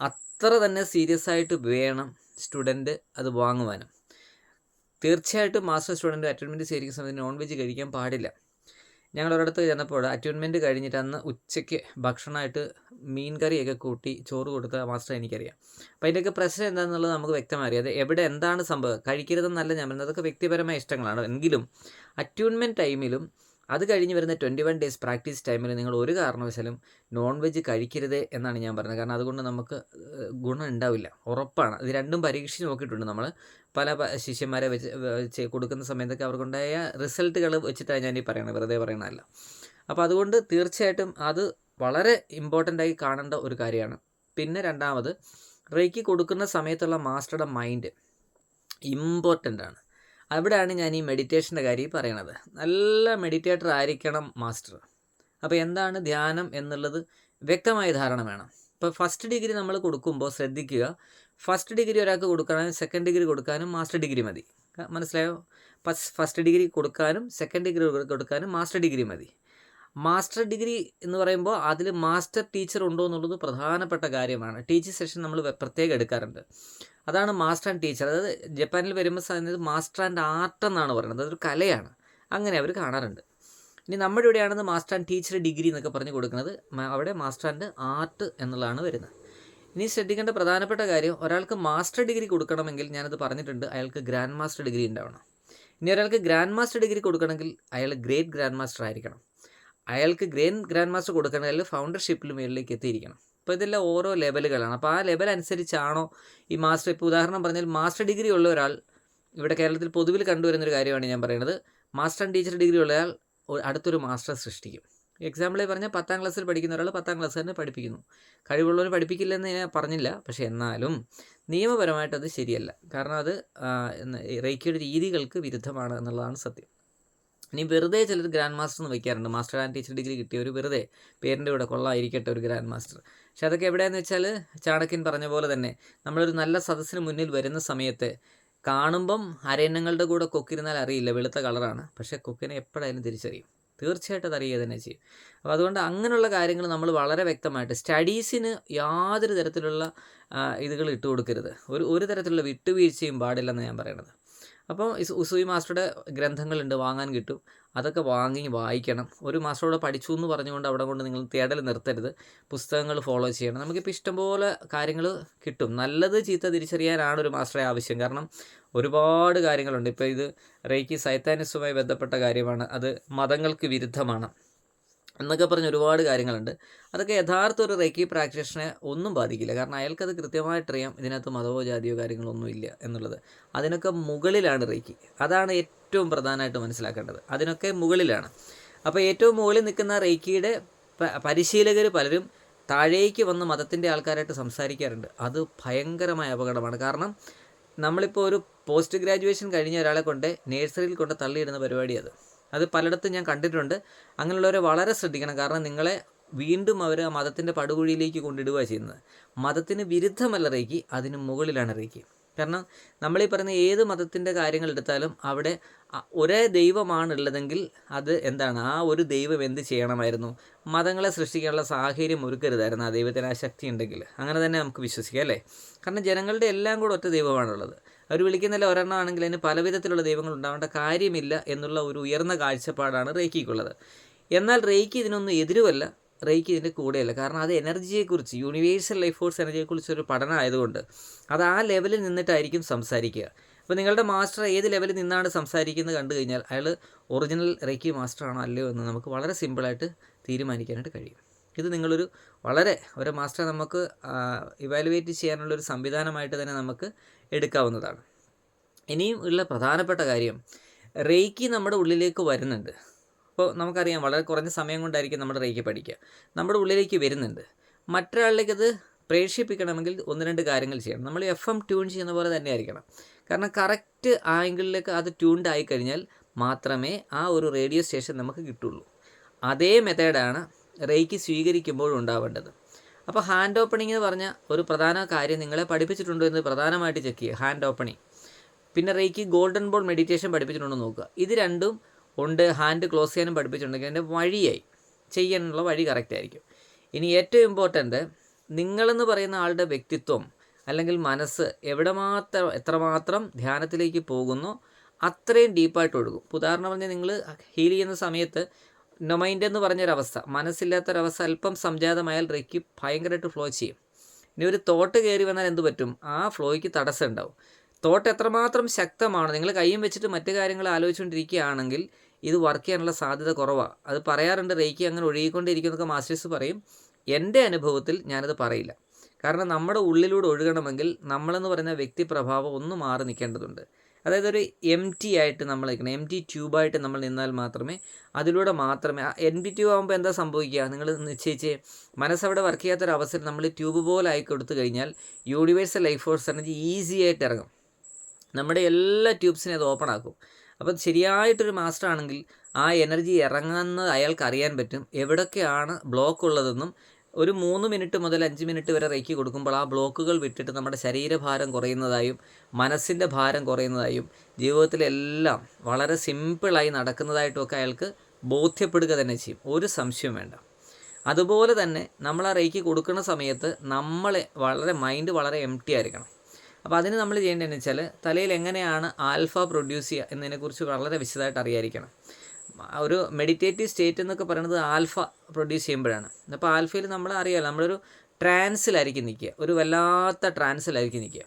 അത്ര തന്നെ സീരിയസ് ആയിട്ട് വേണം സ്റ്റുഡന്റ് അത് വാങ്ങുവാനും. തീർച്ചയായിട്ടും മാസ്റ്റർ സ്റ്റുഡന്റ് അറ്റൻമെന്റ് സ്വീകരിക്കുന്ന സമയത്ത് നോൺ വെജ് കഴിക്കാൻ പാടില്ല. ഞങ്ങൾ ഒരിടത്ത് ചെന്നപ്പോൾ അറ്റ്യൂൺമെന്റ് കഴിഞ്ഞിട്ട് അന്ന് ഉച്ചയ്ക്ക് ഭക്ഷണമായിട്ട് മീൻ കറിയൊക്കെ കൂട്ടി ചോറ് കൊടുത്ത മാസ്റ്റർ എനിക്കറിയാം. അപ്പോൾ അതിന്റെയൊക്കെ പ്രശ്നം എന്താണെന്നുള്ളത് നമുക്ക് വ്യക്തമായി അത് എവിടെ എന്താണ് സംഭവം? കഴിക്കരുതെന്നല്ല ഞാൻ പറയുന്നത് അതൊക്കെ വ്യക്തിപരമായ ഇഷ്ടങ്ങളാണ്. എങ്കിലും അറ്റ്യൂൺമെന്റ് ടൈമിലും അത് കഴിഞ്ഞ് വരുന്ന ട്വന്റി വൺ ഡേയ്സ് പ്രാക്ടീസ് ടൈമിൽ നിങ്ങൾ ഒരു കാരണവശാലും നോൺ വെജ് കഴിക്കരുത് എന്നാണ് ഞാൻ പറഞ്ഞത് കാരണം അതുകൊണ്ട് നമുക്ക് ഗുണം ഉണ്ടാവില്ല. ഉറപ്പാണ്. ഇത് രണ്ടും പരീക്ഷിച്ച് നോക്കിയിട്ടുണ്ട് നമ്മൾ പല ശിഷ്യന്മാരെ വെച്ച് കൊടുക്കുന്ന സമയത്തൊക്കെ അവർക്കുണ്ടായ റിസൾട്ടുകൾ വെച്ചിട്ടാണ് ഞാൻ ഈ പറയുന്നത് വെറുതെ പറയണതല്ല. അപ്പോൾ അതുകൊണ്ട് തീർച്ചയായിട്ടും അത് വളരെ ഇമ്പോർട്ടന്റ് ആയി കാണേണ്ട ഒരു കാര്യമാണ്. പിന്നെ രണ്ടാമത് റേക്ക് കൊടുക്കുന്ന സമയത്തുള്ള മാസ്റ്ററുടെ മൈൻഡ് ഇമ്പോർട്ടന്റ് ആണ്. അവിടെയാണ് ഞാൻ ഈ മെഡിറ്റേഷന്റെ കാര്യം പറയണത്. നല്ല മെഡിറ്റേറ്റർ ആയിരിക്കണം മാസ്റ്റർ അപ്പോൾ എന്താണ് ധ്യാനം എന്നുള്ളത് വ്യക്തമായ ധാരണ വേണം. ഇപ്പോൾ ഫസ്റ്റ് ഡിഗ്രി നമ്മൾ കൊടുക്കുമ്പോൾ ശ്രദ്ധിക്കുക. ഫസ്റ്റ് ഡിഗ്രി ഒരാൾക്ക് കൊടുക്കാനും സെക്കൻഡ് ഡിഗ്രി കൊടുക്കാനും മാസ്റ്റർ ഡിഗ്രി മതി. മനസ്സിലായോ? ഫസ്റ്റ് ഡിഗ്രി കൊടുക്കാനും സെക്കൻഡ് ഡിഗ്രി കൊടുക്കാനും മാസ്റ്റർ ഡിഗ്രി മതി. മാസ്റ്റർ ഡിഗ്രി എന്ന് പറയുമ്പോൾ അതിൽ മാസ്റ്റർ ടീച്ചർ ഉണ്ടോ എന്നുള്ളത് പ്രധാനപ്പെട്ട കാര്യമാണ്. ടീച്ചിങ് സെഷൻ നമ്മൾ പ്രത്യേകം എടുക്കാറുണ്ട്. അതാണ് മാസ്റ്റർ ആൻഡ് ടീച്ചർ. അതായത് ജപ്പാനിൽ വരുമ്പോൾ സാധനം മാസ്റ്റർ ആൻഡ് ആർട്ട് എന്നാണ് പറയുന്നത്. അതൊരു കലയാണ്. അങ്ങനെ അവർ കാണാറുണ്ട്. ഇനി നമ്മുടെ ഇവിടെയാണെന്ന് മാസ്റ്റർ ആൻഡ് ടീച്ചർ ഡിഗ്രി എന്നൊക്കെ പറഞ്ഞ് കൊടുക്കുന്നത് അവിടെ മാസ്റ്റർ ആൻഡ് ആർട്ട് എന്നുള്ളതാണ് വരുന്നത്. ഇനി ശ്രദ്ധിക്കേണ്ട പ്രധാനപ്പെട്ട കാര്യം ഒരാൾക്ക് മാസ്റ്റർ ഡിഗ്രി കൊടുക്കണമെങ്കിൽ ഞാനത് പറഞ്ഞിട്ടുണ്ട് അയാൾക്ക് ഗ്രാൻഡ് മാസ്റ്റർ ഡിഗ്രി ഉണ്ടാവണം. ഇനി ഒരാൾക്ക് ഗ്രാൻഡ് മാസ്റ്റർ ഡിഗ്രി കൊടുക്കണമെങ്കിൽ അയാൾ ഗ്രേറ്റ് ഗ്രാൻഡ് മാസ്റ്റർ ആയിരിക്കണം. അയാൾക്ക് ഗ്രാൻഡ് ഗ്രാൻഡ് മാസ്റ്റർ കൊടുക്കണമെങ്കിൽ ഫൗണ്ടർഷിപ്പിൽ മേളിലേക്ക് എത്തിയിരിക്കണം. അപ്പോൾ ഇതെല്ലാം ഓരോ ലെവലുകളാണ്. അപ്പോൾ ആ ലെവൽ അനുസരിച്ചാണോ ഈ മാസ്റ്റർ ഇപ്പോൾ ഉദാഹരണം പറഞ്ഞാൽ മാസ്റ്റർ ഡിഗ്രി ഉള്ള ഒരാൾ ഇവിടെ കേരളത്തിൽ പൊതുവിൽ കണ്ടുവരുന്നൊരു കാര്യമാണ് ഞാൻ പറയുന്നത് മാസ്റ്റർ ആൻഡ് ടീച്ചർ ഡിഗ്രി ഉള്ള ഒരാൾ അടുത്തൊരു മാസ്റ്റർ സൃഷ്ടിക്കും. എക്സാമ്പിളായി പറഞ്ഞാൽ പത്താം ക്ലാസ്സിൽ പഠിക്കുന്ന ഒരാൾ പത്താം ക്ലാസ് തന്നെ പഠിപ്പിക്കുന്നു. കഴിവുള്ളവർ പഠിപ്പിക്കില്ലെന്ന് ഞാൻ പറഞ്ഞില്ല പക്ഷേ എന്നാലും നിയമപരമായിട്ട് അത് ശരിയല്ല. കാരണം അത് റേക്കിയുടെ രീതികൾക്ക് വിരുദ്ധമാണ് എന്നുള്ളതാണ് സത്യം. ഇനി വെറുതെ ചിലർ ഗ്രാൻഡ് മാസ്റ്റർ എന്ന് വയ്ക്കാറുണ്ട്. മാസ്റ്റർ ആൻഡ് ടീച്ചർ ഡിഗ്രി കിട്ടിയ ഒരു വെറുതെ പേരിന്റെ കൂടെ കൊള്ളായിരിക്കട്ടെ ഒരു ഗ്രാൻഡ് മാസ്റ്റർ. പക്ഷെ അതൊക്കെ എവിടെയെന്ന് വെച്ചാൽ ചാണക്യൻ പറഞ്ഞ പോലെ തന്നെ നമ്മളൊരു നല്ല സദസ്സിന് മുന്നിൽ വരുന്ന സമയത്ത് കാണുമ്പം അരയന്നങ്ങളുടെ കൂടെ കൊക്കിരുന്നാൽ അറിയില്ല വെളുത്ത കളറാണ്. പക്ഷേ കൊക്കിനെ എപ്പോഴായാലും തിരിച്ചറിയും. തീർച്ചയായിട്ടും അത് അറിയുക തന്നെ ചെയ്യും. അപ്പോൾ അതുകൊണ്ട് അങ്ങനെയുള്ള കാര്യങ്ങൾ നമ്മൾ വളരെ വ്യക്തമായിട്ട് സ്റ്റഡീസിന് യാതൊരു തരത്തിലുള്ള ഇതുകൾ ഇട്ട് കൊടുക്കരുത് ഒരു ഒരു തരത്തിലുള്ള വിട്ടുവീഴ്ചയും പാടില്ലെന്ന് ഞാൻ പറയണത്. അപ്പോൾ ഉസൂയി മാസ്റ്ററുടെ ഗ്രന്ഥങ്ങളുണ്ട് വാങ്ങാൻ കിട്ടും. അതൊക്കെ വാങ്ങി വായിക്കണം. ഒരു മാസ്റ്ററോട് പഠിച്ചു എന്ന് പറഞ്ഞുകൊണ്ട് അവിടെ കൊണ്ട് നിങ്ങൾ തേടൽ നിർത്തരുത്. പുസ്തകങ്ങൾ ഫോളോ ചെയ്യണം. നമുക്കിപ്പോൾ ഇഷ്ടംപോലെ കാര്യങ്ങൾ കിട്ടും. നല്ലത് ചീത്ത തിരിച്ചറിയാനാണ് ഒരു മാസ്റ്ററെ ആവശ്യം. കാരണം ഒരുപാട് കാര്യങ്ങളുണ്ട്. ഇപ്പോൾ ഇത് റേക്കി സൈത്താനിസുമായി ബന്ധപ്പെട്ട കാര്യമാണ്. അത് മതങ്ങൾക്ക് വിരുദ്ധമാണ്. എന്നൊക്കെ പറഞ്ഞ് ഒരുപാട് കാര്യങ്ങളുണ്ട്. അതൊക്കെ യഥാർത്ഥ ഒരു റേക്കി പ്രാക്ടീഷനെ ഒന്നും ബാധിക്കില്ല. കാരണം അയാൾക്കത് കൃത്യമായിട്ടറിയാം ഇതിനകത്ത് മതമോ ജാതിയോ കാര്യങ്ങളൊന്നും ഇല്ല എന്നുള്ളത്. അതിനൊക്കെ മുകളിലാണ് റേക്കി. അതാണ് ഏറ്റവും പ്രധാനമായിട്ട് മനസ്സിലാക്കേണ്ടത്. അതിനൊക്കെ മുകളിലാണ്. അപ്പോൾ ഏറ്റവും മുകളിൽ നിൽക്കുന്ന റേക്കിയുടെ പരിശീലകർ പലരും താഴേക്ക് വന്ന് മതത്തിന്റെ ആൾക്കാരായിട്ട് സംസാരിക്കാറുണ്ട്. അത് ഭയങ്കരമായ അപകടമാണ്. കാരണം നമ്മളിപ്പോൾ ഒരു പോസ്റ്റ് ഗ്രാജുവേഷൻ കഴിഞ്ഞ ഒരാളെ കൊണ്ട് നേഴ്സറിയിൽ കൊണ്ട് തള്ളിയിടുന്ന പരിപാടി അത്. അത് പലയിടത്തും ഞാൻ കണ്ടിട്ടുണ്ട്. അങ്ങനെയുള്ളവരെ വളരെ ശ്രദ്ധിക്കണം. കാരണം നിങ്ങളെ വീണ്ടും അവർ ആ മതത്തിന്റെ പടുകുഴിയിലേക്ക് കൊണ്ടിടുക ചെയ്യുന്നത്. മതത്തിന് വിരുദ്ധമല്ല റേക്കി അതിന് മുകളിലാണ് റേക്കി കാരണം നമ്മളീ പറയുന്ന ഏത് മതത്തിന്റെ കാര്യങ്ങൾ എടുത്താലും അവിടെ ഒരേ ദൈവമാണ് ഉള്ളതെങ്കിൽ അത് എന്താണ്? ആ ഒരു ദൈവം എന്ത് ചെയ്യണമായിരുന്നു? മതങ്ങളെ സൃഷ്ടിക്കാനുള്ള സാഹചര്യം ഒരുക്കരുതായിരുന്നു ആ ദൈവത്തിന് ആ ശക്തി ഉണ്ടെങ്കിൽ. അങ്ങനെ തന്നെ നമുക്ക് വിശ്വസിക്കാം അല്ലേ? കാരണം ജനങ്ങളുടെ എല്ലാം കൂടെ ഒറ്റ ദൈവമാണുള്ളത്. അവർ വിളിക്കുന്നില്ല ഒരെണ്ണമാണെങ്കിൽ അതിന് പല വിധത്തിലുള്ള ദൈവങ്ങൾ ഉണ്ടാവേണ്ട കാര്യമില്ല എന്നുള്ള ഒരു ഉയർന്ന കാഴ്ചപ്പാടാണ് റേക്കിക്കുള്ളത്. എന്നാൽ റേക്കി ഇതിനൊന്നും എതിരുമല്ല റേക്ക് ഇതിന്റെ കൂടെയല്ല. കാരണം അത് എനർജിയെക്കുറിച്ച് യൂണിവേഴ്സൽ ലൈഫ് ഫോഴ്സ് എനർജിയെക്കുറിച്ച് ഒരു പഠനം ആയതുകൊണ്ട് അത് ആ ലെവലിൽ നിന്നിട്ടായിരിക്കും സംസാരിക്കുക. അപ്പോൾ നിങ്ങളുടെ മാസ്റ്റർ ഏത് ലെവലിൽ നിന്നാണ് സംസാരിക്കുന്നത് കണ്ടു കഴിഞ്ഞാൽ അയാൾ ഒറിജിനൽ റേക്കി മാസ്റ്റർ ആണോ അല്ലയോ എന്ന് നമുക്ക് വളരെ സിമ്പിളായിട്ട് തീരുമാനിക്കാനായിട്ട് കഴിയും. ഇത് നിങ്ങളൊരു വളരെ ഒരു മാസ്റ്റർ നമുക്ക് ഇവാലുവേറ്റ് ചെയ്യാനുള്ളൊരു സംവിധാനമായിട്ട് തന്നെ നമുക്ക് എടുക്കാവുന്നതാണ്. ഇനിയും ഉള്ള പ്രധാനപ്പെട്ട കാര്യം റേക്കി നമ്മുടെ ഉള്ളിലേക്ക് വരുന്നുണ്ട്. അപ്പോൾ നമുക്കറിയാം വളരെ കുറഞ്ഞ സമയം കൊണ്ടായിരിക്കും നമ്മുടെ റേക്കി പഠിക്കുക. നമ്മുടെ ഉള്ളിലേക്ക് വരുന്നുണ്ട്. മറ്റൊരാളിലേക്ക് അത് പ്രേക്ഷിപ്പിക്കണമെങ്കിൽ ഒന്ന് രണ്ട് കാര്യങ്ങൾ ചെയ്യണം. നമ്മൾ എഫ് എം ട്യൂൺ ചെയ്യുന്ന പോലെ തന്നെ ആയിരിക്കണം. കാരണം കറക്റ്റ് ആംഗിളിലേക്ക് അത് ട്യൂൺഡ് ആയി കഴിഞ്ഞാൽ മാത്രമേ ആ ഒരു റേഡിയോ സ്റ്റേഷൻ നമുക്ക് കിട്ടുള്ളൂ. അതേ മെത്തേഡാണ് റേക്ക് സ്വീകരിക്കുമ്പോൾ ഉണ്ടാവേണ്ടത്. അപ്പോൾ ഹാൻഡ് ഓപ്പണിംഗ് എന്ന് പറഞ്ഞ ഒരു പ്രധാന കാര്യം നിങ്ങളെ പഠിപ്പിച്ചിട്ടുണ്ടോ എന്ന് പ്രധാനമായിട്ട് ചെക്ക് ചെയ്യുക. ഹാൻഡ് ഓപ്പണിംഗ് പിന്നെ റേക്ക് ഗോൾഡൻ ബോൾ മെഡിറ്റേഷൻ പഠിപ്പിച്ചിട്ടുണ്ടോ എന്ന് നോക്കുക. ഇത് രണ്ടും ഉണ്ട്. ഹാൻഡ് ക്ലോസ് ചെയ്യാനും പഠിപ്പിച്ചിട്ടുണ്ടെങ്കിൽ അതിന്റെ വഴിയായി ചെയ്യാനുള്ള വഴി കറക്റ്റ് ആയിരിക്കും. ഇനി ഏറ്റവും ഇമ്പോർട്ടന്റ് നിങ്ങളെന്ന് പറയുന്ന ആളുടെ വ്യക്തിത്വം അല്ലെങ്കിൽ മനസ്സ് എവിടെ മാത്രം എത്രമാത്രം ധ്യാനത്തിലേക്ക് പോകുന്നോ അത്രയും ഡീപ്പായിട്ട് ഒഴുകും. ഉദാഹരണം പറഞ്ഞാൽ നിങ്ങൾ ഹീൽ ചെയ്യുന്ന സമയത്ത് നൊമൈൻഡ് എന്ന് പറഞ്ഞൊരവസ്ഥ. മനസ്സില്ലാത്തൊരവസ്ഥ. അല്പം സംജാതമായാൽ റെക്കി ഭയങ്കരമായിട്ട് ഫ്ലോ ചെയ്യും. ഇനി ഒരു തോട്ട് കയറി വന്നാൽ എന്ത് പറ്റും? ആ ഫ്ലോയ്ക്ക് തടസ്സം ഉണ്ടാവും. തോട്ട് എത്രമാത്രം ശക്തമാണ്? നിങ്ങൾ കൈയും വെച്ചിട്ട് മറ്റു കാര്യങ്ങൾ ആലോചിച്ചുകൊണ്ടിരിക്കുകയാണെങ്കിൽ ഇത് വർക്ക് ചെയ്യാനുള്ള സാധ്യത കുറവാണ് അത് പറയാറുണ്ട് റേക്കി അങ്ങനെ ഒഴുകിക്കൊണ്ടിരിക്കുന്നൊക്കെ മാസ്റ്റേഴ്സ് പറയും. എന്റെ അനുഭവത്തിൽ ഞാനത് പറയില്ല. കാരണം നമ്മുടെ ഉള്ളിലൂടെ ഒഴുകണമെങ്കിൽ നമ്മളെന്ന് പറയുന്ന വ്യക്തി പ്രഭാവം ഒന്ന് മാറി നിൽക്കേണ്ടതുണ്ട്. അതായത് ഒരു എം ടി ആയിട്ട് നമ്മൾ നിൽക്കണം. എം ടി ട്യൂബായിട്ട് നമ്മൾ നിന്നാൽ മാത്രമേ അതിലൂടെ മാത്രമേ എം ടി ട്യൂബ് ആകുമ്പോൾ എന്താ സംഭവിക്കുക? നിങ്ങൾ നിശ്ചയിച്ച് മനസ്സവിടെ വർക്ക് ചെയ്യാത്തൊരു അവസരം നമ്മൾ ട്യൂബ് പോലെ ആയി കൊടുത്തു കഴിഞ്ഞാൽ universal life force energy easy ആയിട്ട് ഇറങ്ങും. നമ്മുടെ എല്ലാ ട്യൂബ്സിനെ അത് ഓപ്പൺ ആക്കും. അപ്പം ശരിയായിട്ടൊരു മാസ്റ്റർ ആണെങ്കിൽ ആ എനർജി ഇറങ്ങുന്നത് അയാൾക്ക് അറിയാൻ പറ്റും. എവിടൊക്കെയാണ് ബ്ലോക്ക് ഉള്ളതെന്നും ഒരു മൂന്ന് മിനിറ്റ് മുതൽ അഞ്ച് മിനിറ്റ് വരെ റേക്കി കൊടുക്കുമ്പോൾ ആ ബ്ലോക്കുകൾ വിട്ടിട്ട് നമ്മുടെ ശരീരഭാരം കുറയുന്നതായും മനസ്സിന്റെ ഭാരം കുറയുന്നതായും ജീവിതത്തിലെല്ലാം വളരെ സിമ്പിളായി നടക്കുന്നതായിട്ടുമൊക്കെ അയാൾക്ക് ബോധ്യപ്പെടുക തന്നെ ചെയ്യും. ഒരു സംശയം വേണ്ട. അതുപോലെ തന്നെ നമ്മൾ ആ റേക്കി കൊടുക്കുന്ന സമയത്ത് നമ്മൾ വളരെ മൈൻഡ് വളരെ എം ടി ആയിരിക്കണം. അപ്പോൾ അതിന് നമ്മൾ ചെയ്യേണ്ടതെന്ന് വെച്ചാൽ തലയിൽ എങ്ങനെയാണ് ആൽഫ പ്രൊഡ്യൂസ് ചെയ്യുക എന്നതിനെക്കുറിച്ച് വളരെ വിശദമായിട്ട് അറിയാതിരിക്കണം. ഒരു മെഡിറ്റേറ്റീവ് സ്റ്റേറ്റ് എന്നൊക്കെ പറയുന്നത് ആൽഫ പ്രൊഡ്യൂസ് ചെയ്യുമ്പോഴാണ്. അപ്പോൾ ആൽഫയിൽ നമ്മൾ അറിയാമല്ലോ നമ്മളൊരു ട്രാൻസിലായിരിക്കും നിൽക്കുക. ഒരു വല്ലാത്ത ട്രാൻസിലായിരിക്കും നിൽക്കുക.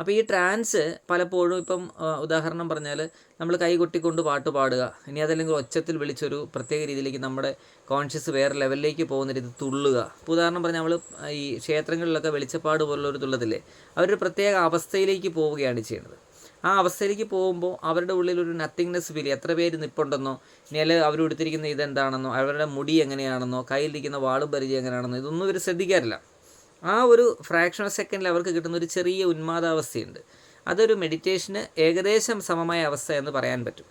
അപ്പോൾ ഈ ട്രാൻസ് പലപ്പോഴും ഇപ്പം ഉദാഹരണം പറഞ്ഞാൽ നമ്മൾ കൈ കൊട്ടിക്കൊണ്ട് പാട്ട് പാടുക. ഇനി അതല്ലെങ്കിൽ ഒച്ചത്തിൽ വിളിച്ചൊരു പ്രത്യേക രീതിയിലേക്ക് നമ്മുടെ കോൺഷ്യസ് വേറെ ലെവലിലേക്ക് പോകുന്ന രീതി തുള്ളുക. ഇപ്പോൾ ഉദാഹരണം പറഞ്ഞാൽ നമ്മൾ ഈ ക്ഷേത്രങ്ങളിലൊക്കെ വെളിച്ചപ്പാട് പോലുള്ളൊരു തുള്ളത്തില്ലേ അവരൊരു പ്രത്യേക അവസ്ഥയിലേക്ക് പോവുകയാണ് ചെയ്യുന്നത്. ആ അവസ്ഥയിലേക്ക് പോകുമ്പോൾ അവരുടെ ഉള്ളിൽ ഒരു നത്തിങ്നെസ് ഫീൽ എത്ര പേര് നിപ്പുണ്ടെന്നോ നില അവർ എടുത്തിരിക്കുന്ന ഇതെന്താണെന്നോ അവരുടെ മുടി എങ്ങനെയാണെന്നോ കയ്യിലിരിക്കുന്ന വാളും പരിചയം എങ്ങനെയാണെന്നോ ഇതൊന്നും ഇവർ ശ്രദ്ധിക്കാറില്ല. ആ ഒരു ഫ്രാക്ഷൻ സെക്കൻഡിൽ അവർക്ക് കിട്ടുന്ന ഒരു ചെറിയ ഉന്മാദാവസ്ഥയുണ്ട്. അതൊരു മെഡിറ്റേഷന് ഏകദേശം സമമായ അവസ്ഥ എന്ന് പറയാൻ പറ്റും.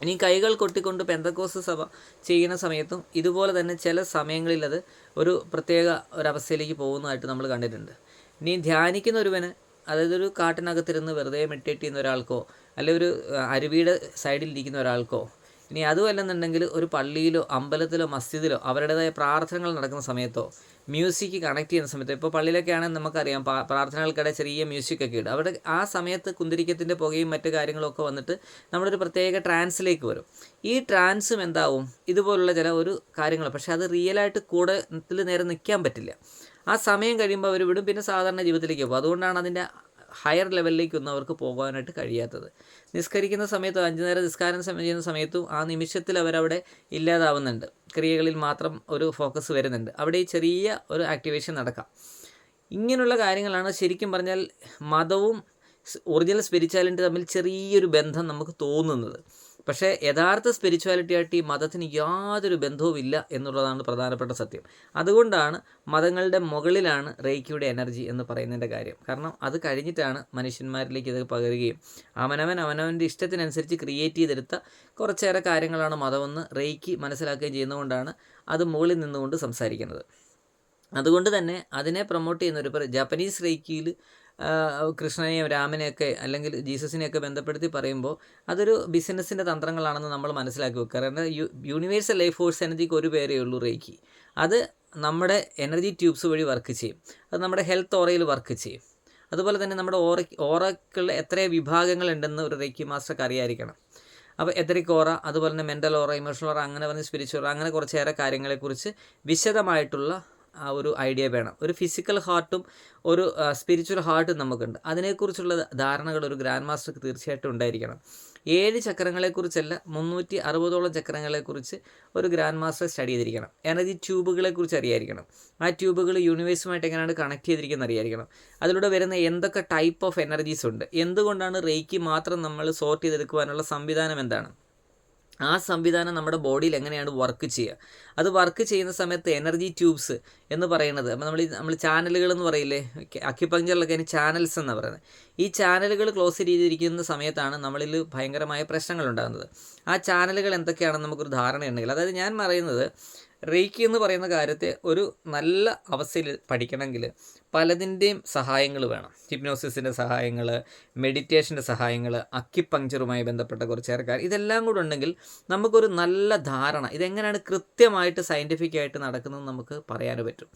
ഇനി കൈകൾ കൊട്ടിക്കൊണ്ട് പെന്തക്കോസ് സഭ ചെയ്യുന്ന സമയത്തും ഇതുപോലെ തന്നെ ചില സമയങ്ങളിൽ അത് ഒരു പ്രത്യേക ഒരവസ്ഥയിലേക്ക് പോകുന്നതായിട്ട് നമ്മൾ കണ്ടിട്ടുണ്ട്. ഇനി ധ്യാനിക്കുന്ന ഒരുവന് അതായത് ഒരു കാട്ടിനകത്തിരുന്ന് വെറുതെ മെഡിറ്റേറ്റ് ചെയ്യുന്ന ഒരാൾക്കോ അല്ലെങ്കിൽ ഒരു അരുവിയുടെ സൈഡിൽ ഇരിക്കുന്ന ഒരാൾക്കോ ഇനി അതുമല്ലെന്നുണ്ടെങ്കിൽ ഒരു പള്ളിയിലോ അമ്പലത്തിലോ മസ്ജിദിലോ അവരുടേതായ പ്രാർത്ഥനകൾ നടക്കുന്ന സമയത്തോ മ്യൂസിക് കണക്ട് ചെയ്യുന്ന സമയത്ത് ഇപ്പോൾ പള്ളിയിലൊക്കെ ആണെങ്കിൽ നമുക്കറിയാം പ്രാർത്ഥനകൾക്കിടെ ചെറിയ മ്യൂസിക് ഒക്കെ ഇടും. അവിടെ ആ സമയത്ത് കുന്തിരിക്കത്തിന്റെ പുകയും മറ്റു കാര്യങ്ങളൊക്കെ വന്നിട്ട് നമ്മളൊരു പ്രത്യേക ട്രാൻസിലേക്ക് വരും. ഈ ട്രാൻസും എന്താവും? ഇതുപോലുള്ള ചില ഒരു കാര്യങ്ങൾ. പക്ഷേ അത് റിയലായിട്ട് കൂടത്തിൽ നേരെ നിൽക്കാൻ പറ്റില്ല. ആ സമയം കഴിയുമ്പോൾ അവർ വിടും. പിന്നെ സാധാരണ ജീവിതത്തിലേക്ക് പോകും. അതുകൊണ്ടാണ് അതിന്റെ ഹയർ ലെവലിലേക്കൊന്നും അവർക്ക് പോകാനായിട്ട് കഴിയാത്തത്. നിസ്കരിക്കുന്ന സമയത്തും അഞ്ചു നേരം നിസ്കാരം ചെയ്യുന്ന സമയത്തും ആ നിമിഷത്തിൽ അവരവിടെ ഇല്ലാതാവുന്നുണ്ട്. ക്രിയകളിൽ മാത്രം ഒരു ഫോക്കസ് വരുന്നുണ്ട്. അവിടെ ചെറിയ ഒരു ആക്ടിവേഷൻ നടക്കാം. ഇങ്ങനെയുള്ള കാര്യങ്ങളാണ് ശരിക്കും പറഞ്ഞാൽ മതവും ഒറിജിനൽ സ്പിരിച്വാലിറ്റി തമ്മിൽ ചെറിയൊരു ബന്ധം നമുക്ക് തോന്നുന്നത്. പക്ഷേ യഥാർത്ഥ സ്പിരിച്വാലിറ്റിയായിട്ട് ഈ മതത്തിന് യാതൊരു ബന്ധവുമില്ല എന്നുള്ളതാണ് പ്രധാനപ്പെട്ട സത്യം. അതുകൊണ്ടാണ് മതങ്ങളുടെ മുകളിലാണ് റേക്കിയുടെ എനർജി എന്ന് പറയുന്നതിന്റെ കാര്യം. കാരണം അത് കഴിഞ്ഞിട്ടാണ് മനുഷ്യന്മാരിലേക്ക് ഇത് പകരുകയും അവനവൻ അവനവന്റെ ഇഷ്ടത്തിനനുസരിച്ച് ക്രിയേറ്റ് ചെയ്തെടുത്ത കുറച്ചേറെ കാര്യങ്ങളാണ് മതമെന്ന് റേക്കി മനസ്സിലാക്കുകയും ചെയ്യുന്നതുകൊണ്ടാണ് അത് മുകളിൽ നിന്നുകൊണ്ട് സംസാരിക്കുന്നത്. അതുകൊണ്ട് തന്നെ അതിനെ പ്രൊമോട്ട് ചെയ്യുന്ന ഒരു ജാപ്പനീസ് റേക്കിയിൽ കൃഷ്ണനെയും രാമനെയൊക്കെ അല്ലെങ്കിൽ ജീസസിനെയൊക്കെ ബന്ധപ്പെടുത്തി പറയുമ്പോൾ അതൊരു ബിസിനസ്സിന്റെ തന്ത്രങ്ങളാണെന്ന് നമ്മൾ മനസ്സിലാക്കി വെക്കുക. കാരണം യൂണിവേഴ്സൽ ലൈഫ് ഫോഴ്സ് എനർജിക്ക് ഒരു പേരേ ഉള്ളൂ റേക്കി അത് നമ്മുടെ എനർജി ട്യൂബ്സ് വഴി വർക്ക് ചെയ്യും. അത് നമ്മുടെ ഹെൽത്ത് ഓറയിൽ വർക്ക് ചെയ്യും. അതുപോലെ തന്നെ നമ്മുടെ ഓറ ഓറക്കുള്ള എത്ര വിഭാഗങ്ങളുണ്ടെന്ന് ഒരു റേക്കി മാസ്റ്റർക്ക് അറിയാതിരിക്കണം. അപ്പോൾ എത്തറിക് ഓറ അതുപോലെ തന്നെ മെന്റൽ ഓറ ഇമോഷണൽ ഓറ അങ്ങനെ പറഞ്ഞ് സ്പിരിച്വൽ ഓറ അങ്ങനെ കുറച്ചേറെ കാര്യങ്ങളെക്കുറിച്ച് വിശദമായിട്ടുള്ള ആ ഒരു ഐഡിയ വേണം. ഒരു ഫിസിക്കൽ ഹാർട്ടും ഒരു സ്പിരിച്വൽ ഹാർട്ടും നമുക്കുണ്ട്. അതിനെക്കുറിച്ചുള്ള ധാരണകൾ ഒരു ഗ്രാൻഡ് മാസ്റ്റർക്ക് തീർച്ചയായിട്ടും ഉണ്ടായിരിക്കണം. ഏഴ് ചക്രങ്ങളെക്കുറിച്ചല്ല മുന്നൂറ്റി അറുപതോളം ചക്രങ്ങളെക്കുറിച്ച് ഒരു ഗ്രാൻഡ് മാസ്റ്റർ സ്റ്റഡി ചെയ്തിരിക്കണം. എനർജി ട്യൂബുകളെക്കുറിച്ച് അറിയായിരിക്കണം. ആ ട്യൂബുകൾ യൂണിവേഴ്സുമായിട്ട് എങ്ങനെയാണ് കണക്ട് ചെയ്തിരിക്കുന്നത് അറിയായിരിക്കണം. അതിലൂടെ വരുന്ന എന്തൊക്കെ ടൈപ്പ് ഓഫ് എനർജീസ് ഉണ്ട്? എന്തുകൊണ്ടാണ് റേക്ക് മാത്രം നമ്മൾ സോർട്ട് ചെയ്തെടുക്കുവാനുള്ള സംവിധാനം എന്താണ്? ആ സംവിധാനം നമ്മുടെ ബോഡിയിൽ എങ്ങനെയാണ് വർക്ക് ചെയ്യുക? അത് വർക്ക് ചെയ്യുന്ന സമയത്ത് എനർജി ട്യൂബ്സ് എന്ന് പറയുന്നത്. അപ്പോൾ നമ്മൾ നമ്മൾ ചാനലുകൾ എന്ന് പറയില്ലേ? അക്യുപഞ്ചറിലൊക്കെ അതിന് ചാനൽസ് എന്നാണ് പറയുന്നത്. ഈ ചാനലുകൾ ക്ലോസ് ചെയ്തിരിക്കുന്ന സമയത്താണ് നമ്മളിൽ ഭയങ്കരമായ പ്രശ്നങ്ങൾ ഉണ്ടാകുന്നത്. ആ ചാനലുകൾ എന്തൊക്കെയാണെന്ന് നമുക്കൊരു ധാരണയുണ്ടെങ്കിൽ അതായത് ഞാൻ പറയുന്നത് റേക്കി എന്ന് പറയുന്ന കാര്യത്തെ ഒരു നല്ല അവസ്ഥയിൽ പഠിക്കണമെങ്കിൽ പലതിന്റെയും സഹായങ്ങൾ വേണം. ഹിപ്നോസിസിന്റെ സഹായങ്ങൾ മെഡിറ്റേഷന്റെ സഹായങ്ങൾ അക്കിപ്പങ്ചറുമായി ബന്ധപ്പെട്ട കുറച്ച് ആൾക്കാർ ഇതെല്ലാം കൂടെ ഉണ്ടെങ്കിൽ നമുക്കൊരു നല്ല ധാരണ ഇതെങ്ങനെയാണ് കൃത്യമായിട്ട് സയന്റിഫിക്കായിട്ട് നടക്കുന്നത് നമുക്ക് പറയാൻ പറ്റും.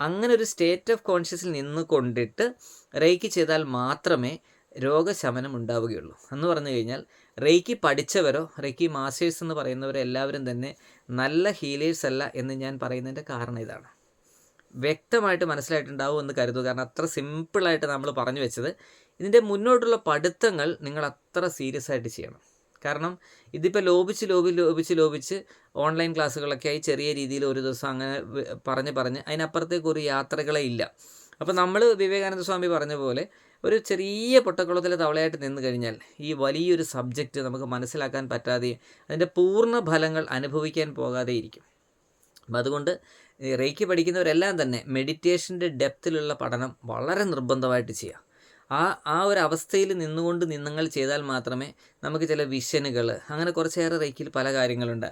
അങ്ങനെ ഒരു സ്റ്റേറ്റ് ഓഫ് കോൺഷ്യസിൽ നിന്ന് കൊണ്ടിട്ട് റേക്കി ചെയ്താൽ മാത്രമേ രോഗശമനം ഉണ്ടാവുകയുള്ളൂ. എന്ന് പറഞ്ഞു കഴിഞ്ഞാൽ റേക്കി പഠിച്ചവരോ റേക്കി മാസ്റ്റേഴ്സ് എന്ന് പറയുന്നവരോ എല്ലാവരും തന്നെ നല്ല ഹീലേഴ്സ് അല്ല എന്ന് ഞാൻ പറയുന്നതിന്റെ കാരണം ഇതാണ്. വ്യക്തമായിട്ട് മനസ്സിലായിട്ടുണ്ടാവും എന്ന് കരുതുക. കാരണം അത്ര സിമ്പിളായിട്ട് നമ്മൾ പറഞ്ഞു വെച്ചത് ഇതിന്റെ മുന്നോട്ടുള്ള പഠിത്തങ്ങൾ നിങ്ങൾ അത്ര സീരിയസ് ആയിട്ട് ചെയ്യണം. കാരണം ഇതിപ്പോൾ ലോപിച്ച് ലോപി ലോപിച്ച് ലോപിച്ച് ഓൺലൈൻ ക്ലാസ്സുകളൊക്കെ ആയി ചെറിയ രീതിയിൽ ഒരു ദിവസം അങ്ങനെ പറഞ്ഞ് പറഞ്ഞ് അതിനപ്പുറത്തേക്ക് ഒരു യാത്രകളെ ഇല്ല. അപ്പോൾ നമ്മൾ വിവേകാനന്ദ സ്വാമി പറഞ്ഞ പോലെ ഒരു ചെറിയ പൊട്ടക്കുളത്തിലെ തവളയായിട്ട് നിന്ന് കഴിഞ്ഞാൽ ഈ വലിയൊരു സബ്ജക്റ്റ് നമുക്ക് മനസ്സിലാക്കാൻ പറ്റാതെ അതിന്റെ പൂർണ ഫലങ്ങൾ അനുഭവിക്കാൻ പോകാതെ ഇരിക്കും. അപ്പം അതുകൊണ്ട് റേക്ക് പഠിക്കുന്നവരെല്ലാം തന്നെ മെഡിറ്റേഷന്റെ ഡെപ്തിലുള്ള പഠനം വളരെ നിർബന്ധമായിട്ട് ചെയ്യാം ആ ആ ഒരു അവസ്ഥയിൽ നിന്നുകൊണ്ട് നിന്നങ്ങൾ ചെയ്താൽ മാത്രമേ നമുക്ക് ചില വിഷനുകൾ അങ്ങനെ കുറച്ചേറെ റേക്കിൽ പല കാര്യങ്ങളുണ്ട്.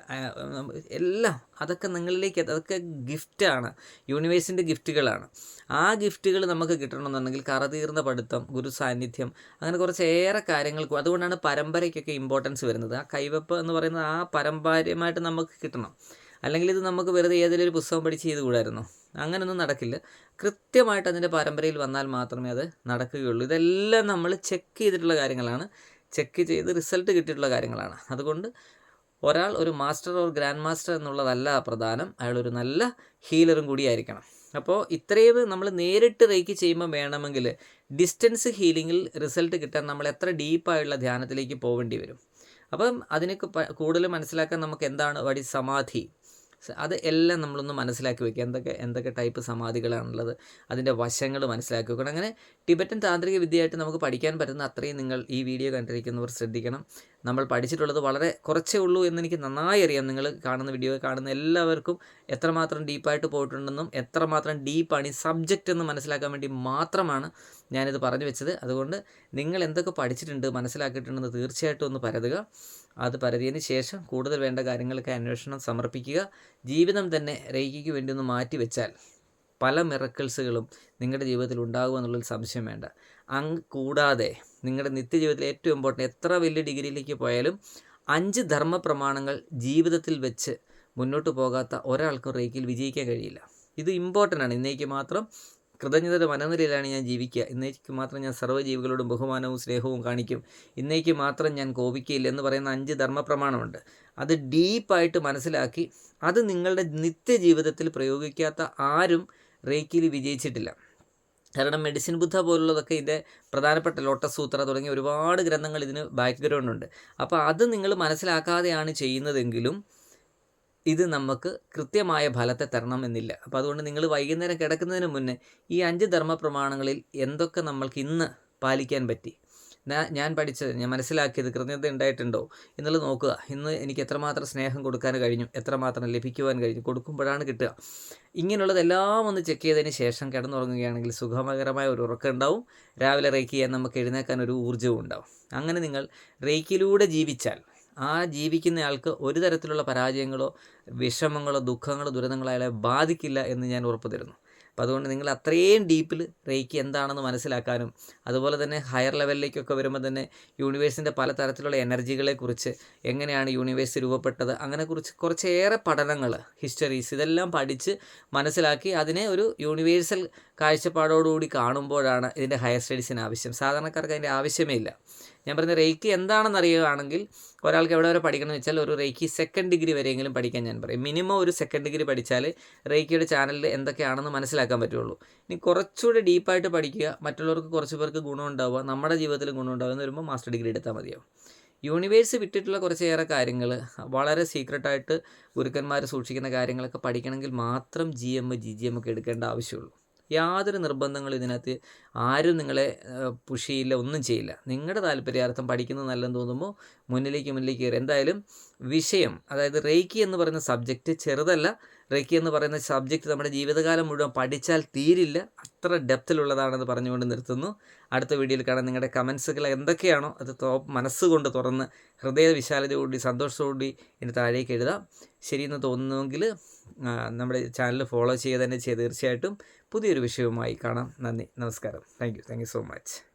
എല്ലാം അതൊക്കെ നിങ്ങളിലേക്ക് അതൊക്കെ ഗിഫ്റ്റാണ് യൂണിവേഴ്സിന്റെ ഗിഫ്റ്റുകളാണ് ആ ഗിഫ്റ്റുകൾ നമുക്ക് കിട്ടണമെന്നുണ്ടെങ്കിൽ കറതീർന്ന പഠിത്തം ഗുരു സാന്നിധ്യം അങ്ങനെ കുറച്ചേറെ കാര്യങ്ങൾ അതുകൊണ്ടാണ് പരമ്പരയ്ക്കൊക്കെ ഇമ്പോർട്ടൻസ് വരുന്നത്. ആ കൈവപ്പ് എന്ന് പറയുന്നത് ആ പാരമ്പര്യമായിട്ട് നമുക്ക് കിട്ടണം. അല്ലെങ്കിൽ ഇത് നമുക്ക് വെറുതെ ഏതെങ്കിലും ഒരു പുസ്തകം പഠിച്ച് ചെയ്ത് കൂടായിരുന്നു? അങ്ങനെയൊന്നും നടക്കില്ല. കൃത്യമായിട്ട് അതിന്റെ പരമ്പരയിൽ വന്നാൽ മാത്രമേ അത് നടക്കുകയുള്ളൂ. ഇതെല്ലാം നമ്മൾ ചെക്ക് ചെയ്തിട്ടുള്ള കാര്യങ്ങളാണ്. ചെക്ക് ചെയ്ത് റിസൾട്ട് കിട്ടിയിട്ടുള്ള കാര്യങ്ങളാണ്. അതുകൊണ്ട് ഒരാൾ ഒരു മാസ്റ്റർ ഓർ ഗ്രാൻഡ് മാസ്റ്റർ എന്നുള്ളതല്ല പ്രധാനം. അയാൾ ഒരു നല്ല ഹീലറും കൂടിയായിരിക്കണം അപ്പോൾ ഇത്രയും നമ്മൾ നേരിട്ട് റേക്ക് ചെയ്യുമ്പോൾ വേണമെങ്കിൽ ഡിസ്റ്റൻസ് ഹീലിങ്ങിൽ റിസൾട്ട് കിട്ടാൻ നമ്മൾ എത്ര ഡീപ്പായുള്ള ധ്യാനത്തിലേക്ക് പോകേണ്ടി വരും. അപ്പം അതിനൊക്കെ കൂടുതൽ മനസ്സിലാക്കാൻ നമുക്ക് എന്താണ് വടി സമാധി? അത് എല്ലാം നമ്മളൊന്ന് മനസ്സിലാക്കി വെക്കുക. എന്തൊക്കെ എന്തൊക്കെ ടൈപ്പ് സമാധികളാണുള്ളത് അതിന്റെ വശങ്ങൾ മനസ്സിലാക്കി വെക്കണം. അങ്ങനെ ടിബറ്റൻ താന്ത്രിക വിദ്യയായിട്ട് നമുക്ക് പഠിക്കാൻ പറ്റുന്ന അത്രയും നിങ്ങൾ ഈ വീഡിയോ കണ്ടിരിക്കുന്നവർ ശ്രദ്ധിക്കണം. നമ്മൾ പഠിച്ചിട്ടുള്ളത് വളരെ കുറച്ചേ ഉള്ളൂ എന്ന് എനിക്ക് നന്നായി അറിയാം. നിങ്ങൾ കാണുന്ന വീഡിയോ കാണുന്ന എല്ലാവർക്കും എത്രമാത്രം ഡീപ്പായിട്ട് പോയിട്ടുണ്ടെന്നും എത്രമാത്രം ഡീപ്പാണ് ഈ സബ്ജക്റ്റ് എന്ന് മനസ്സിലാക്കാൻ വേണ്ടി മാത്രമാണ് ഞാനിത് പറഞ്ഞു വെച്ചത്. അതുകൊണ്ട് നിങ്ങൾ എന്തൊക്കെ പഠിച്ചിട്ടുണ്ട് മനസ്സിലാക്കിയിട്ടുണ്ടെന്ന് തീർച്ചയായിട്ടും ഒന്ന് പരതുക. അത് പരതിയതിന് ശേഷം കൂടുതൽ വേണ്ട കാര്യങ്ങൾക്ക് അന്വേഷണം സമർപ്പിക്കുക. ജീവിതം തന്നെ രേഖയ്ക്ക് വേണ്ടി ഒന്ന് മാറ്റി വെച്ചാൽ പല മിറക്കിൾസുകളും നിങ്ങളുടെ ജീവിതത്തിൽ ഉണ്ടാകുമെന്നുള്ളൊരു സംശയം വേണ്ട. അങ് കൂടാതെ നിങ്ങളുടെ നിത്യജീവിതത്തിൽ ഏറ്റവും ഇമ്പോർട്ടന്റ് എത്ര വലിയ ഡിഗ്രിയിലേക്ക് പോയാലും അഞ്ച് ധർമ്മ പ്രമാണങ്ങൾ ജീവിതത്തിൽ വെച്ച് മുന്നോട്ട് പോകാത്ത ഒരാൾക്കും റേക്കിൽ വിജയിക്കാൻ കഴിയില്ല. ഇത് ഇമ്പോർട്ടന്റ് ആണ്. ഇന്നേക്ക് മാത്രം കൃതജ്ഞതയുടെ മനനിലയിലാണ് ഞാൻ ജീവിക്കുക. ഇന്നേക്ക് മാത്രം ഞാൻ സർവജീവികളോടും ബഹുമാനവും സ്നേഹവും കാണിക്കും. ഇന്നേക്ക് മാത്രം ഞാൻ കോപിക്കയില്ല എന്ന് പറയുന്ന അഞ്ച് ധർമ്മപ്രമാണമുണ്ട്. അത് ഡീപ്പായിട്ട് മനസ്സിലാക്കി അത് നിങ്ങളുടെ നിത്യജീവിതത്തിൽ പ്രയോഗിക്കാത്ത ആരും റേക്കിൽ വിജയിച്ചിട്ടില്ല. കാരണം മെഡിസിൻ ബുദ്ധ പോലുള്ളതൊക്കെ ഇതിന്റെ പ്രധാനപ്പെട്ട ലോട്ടസ് സൂത്ര തുടങ്ങിയ ഒരുപാട് ഗ്രന്ഥങ്ങൾ ഇതിന് ബാക്ക്ഗ്രൗണ്ട് ഉണ്ട് അപ്പോൾ അത് നിങ്ങൾ മനസ്സിലാക്കാതെയാണ് ചെയ്യുന്നതെങ്കിലും ഇത് നമുക്ക് കൃത്യമായ ഫലത്തെ തരണമെന്നില്ല. അപ്പോൾ അതുകൊണ്ട് നിങ്ങൾ വൈകുന്നേരം കിടക്കുന്നതിന് മുന്നേ ഈ അഞ്ച് ധർമ്മ പ്രമാണങ്ങളിൽ എന്തൊക്കെ നമ്മൾക്ക് ഇന്ന് പാലിക്കാൻ പറ്റി? ഞാൻ പഠിച്ചത് ഞാൻ മനസ്സിലാക്കിയത് കൃത്യത ഉണ്ടായിട്ടുണ്ടോ എന്നുള്ളത് നോക്കുക. ഇന്ന് എനിക്ക് എത്രമാത്രം സ്നേഹം കൊടുക്കാൻ കഴിഞ്ഞു എത്രമാത്രം ലഭിക്കുവാൻ കഴിഞ്ഞു കൊടുക്കുമ്പോഴാണ് കിട്ടുക. ഇങ്ങനെയുള്ളതെല്ലാം ഒന്ന് ചെക്ക് ചെയ്തതിന് ശേഷം കിടന്നുറങ്ങുകയാണെങ്കിൽ സുഖമകരമായ ഒരു ഉറക്കം ഉണ്ടാവും. രാവിലെ റേക്ക് ചെയ്യാൻ നമുക്ക് എഴുന്നേക്കാൻ ഒരു ഊർജവും ഉണ്ടാവും. അങ്ങനെ നിങ്ങൾ റേക്കിലൂടെ ജീവിച്ചാൽ ആ ജീവിക്കുന്നയാൾക്ക് ഒരു തരത്തിലുള്ള പരാജയങ്ങളോ വിഷമങ്ങളോ ദുഃഖങ്ങളോ ദുരന്തങ്ങളോ അയാളെ ബാധിക്കില്ല എന്ന് ഞാൻ ഉറപ്പ് തരുന്നു. അപ്പോൾ അതുകൊണ്ട് നിങ്ങൾ അത്രയും ഡീപ്പിൽ റേക്ക് എന്താണെന്ന് മനസ്സിലാക്കാനും അതുപോലെ തന്നെ ഹയർ ലെവലിലേക്കൊക്കെ വരുമ്പോൾ തന്നെ യൂണിവേഴ്സിന്റെ പല തരത്തിലുള്ള എനർജികളെക്കുറിച്ച് എങ്ങനെയാണ് യൂണിവേഴ്സ് രൂപപ്പെട്ടത് അങ്ങനെ കുറിച്ച് കുറച്ചേറെ പഠനങ്ങൾ ഹിസ്റ്ററീസ് ഇതെല്ലാം പഠിച്ച് മനസ്സിലാക്കി അതിനെ ഒരു യൂണിവേഴ്സൽ കാഴ്ചപ്പാടോടുകൂടി കാണുമ്പോഴാണ് ഇതിന്റെ ഹയർ സ്റ്റഡീസിന് ആവശ്യം. സാധാരണക്കാർക്ക് അതിന്റെ ആവശ്യമേ ഇല്ല. ഞാൻ പറയുന്ന റേക്കി എന്താണെന്ന് അറിയുകയാണെങ്കിൽ ഒരാൾക്ക് എവിടെ വരെ പഠിക്കണം എന്ന് വെച്ചാൽ ഒരു റേക്കി സെക്കൻഡ് ഡിഗ്രി വരെയെങ്കിലും പഠിക്കാൻ ഞാൻ പറയും. മിനിമം ഒരു സെക്കൻഡ് ഡിഗ്രി പഠിച്ചാൽ റേക്കിയുടെ ചാനലിൽ എന്തൊക്കെയാണെന്ന് മനസ്സിലാക്കാൻ പറ്റുള്ളൂ. ഇനി കുറച്ചുകൂടി ഡീപ്പായിട്ട് പഠിക്കുക മറ്റുള്ളവർക്ക് കുറച്ച് പേർക്ക് ഗുണമുണ്ടാവുക നമ്മുടെ ജീവിതത്തിൽ ഗുണമുണ്ടാവുക എന്ന് വരുമ്പോൾ മാസ്റ്റർ ഡിഗ്രി എടുത്താൽ മതിയാവും. യൂണിവേഴ്സ് വിട്ടിട്ടുള്ള കുറച്ചേറെ കാര്യങ്ങൾ വളരെ സീക്രട്ടായിട്ട് ഗുരുക്കന്മാർ സൂക്ഷിക്കുന്ന കാര്യങ്ങളൊക്കെ പഠിക്കണമെങ്കിൽ മാത്രം G M G G M ഒക്കെ എടുക്കേണ്ട ആവശ്യമുള്ളൂ. യാതൊരു നിർബന്ധങ്ങളും ഇതിനകത്ത് ആരും നിങ്ങളെ പുഷ് ചെയ്യില്ല ഒന്നും ചെയ്യില്ല. നിങ്ങളുടെ താല്പര്യാർത്ഥം പഠിക്കുന്നത് നല്ലതെന്ന് തോന്നുമ്പോൾ മുന്നിലേക്ക് മുന്നിലേക്ക് കയറി. എന്തായാലും വിഷയം അതായത് റേക്കി എന്ന് പറയുന്ന സബ്ജക്റ്റ് ചെറുതല്ല. റേക്കി എന്ന് പറയുന്ന സബ്ജക്റ്റ് നമ്മുടെ ജീവിതകാലം മുഴുവൻ പഠിച്ചാൽ തീരില്ല. അത്ര ഡെപ്തിലുള്ളതാണെന്ന് പറഞ്ഞുകൊണ്ട് നിർത്തുന്നു. അടുത്ത വീഡിയോയിൽ കാണാൻ നിങ്ങളുടെ കമൻസുകൾ എന്തൊക്കെയാണോ അത് മനസ്സുകൊണ്ട് തുറന്ന് ഹൃദയ വിശാലതയോടുകൂടി സന്തോഷത്തോടുകൂടി ഇനി താഴേക്ക് എഴുതാം. ശരിയെന്ന് തോന്നുന്നുവെങ്കിൽ നമ്മുടെ ചാനൽ ഫോളോ ചെയ്യുക തന്നെ ചെയ്ത് തീർച്ചയായിട്ടും പുതിയൊരു വിഷയവുമായി കാണാം. നന്ദി. നമസ്കാരം. Thank you thank you so much